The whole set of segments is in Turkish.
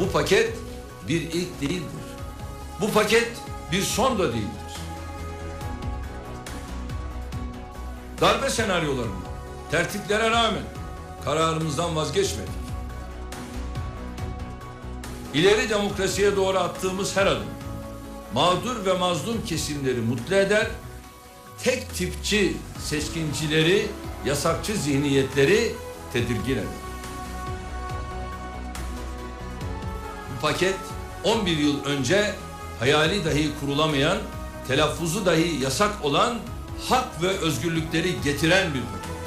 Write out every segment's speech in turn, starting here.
Bu paket bir ilk değildir. Bu paket bir son da değildir. Darbe senaryolarında tertiplere rağmen kararımızdan vazgeçmedik. İleri demokrasiye doğru attığımız her adım mağdur ve mazlum kesimleri mutlu eder, tek tipçi seçkincileri, yasakçı zihniyetleri tedirgin eder. Paket 11 yıl önce hayali dahi kurulamayan, telaffuzu dahi yasak olan hak ve özgürlükleri getiren bir paket.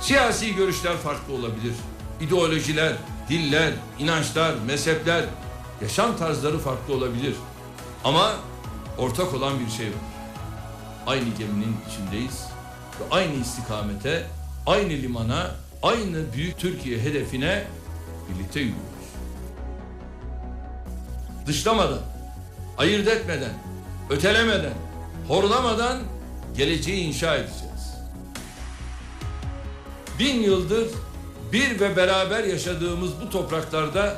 Siyasi görüşler farklı olabilir. İdeolojiler, diller, inançlar, mezhepler, yaşam tarzları farklı olabilir. Ama ortak olan bir şey var. Aynı geminin içindeyiz ve aynı istikamete, aynı limana, aynı büyük Türkiye hedefine birlikte yürüyoruz. Dışlamadan, ayırt etmeden, ötelemeden, horlamadan geleceği inşa edeceğiz. Bin yıldır bir ve beraber yaşadığımız bu topraklarda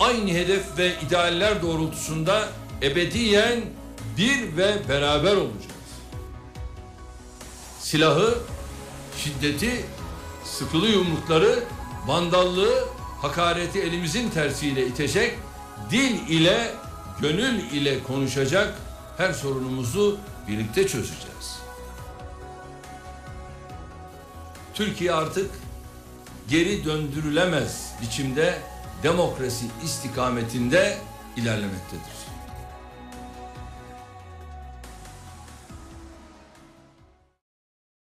aynı hedef ve idealler doğrultusunda ebediyen bir ve beraber olacağız. Silahı, şiddeti, sıkılı yumrukları, vandallığı, hakareti elimizin tersiyle itecek, dil ile, gönül ile konuşacak her sorunumuzu birlikte çözeceğiz. Türkiye artık geri döndürülemez biçimde demokrasi istikametinde ilerlemektedir.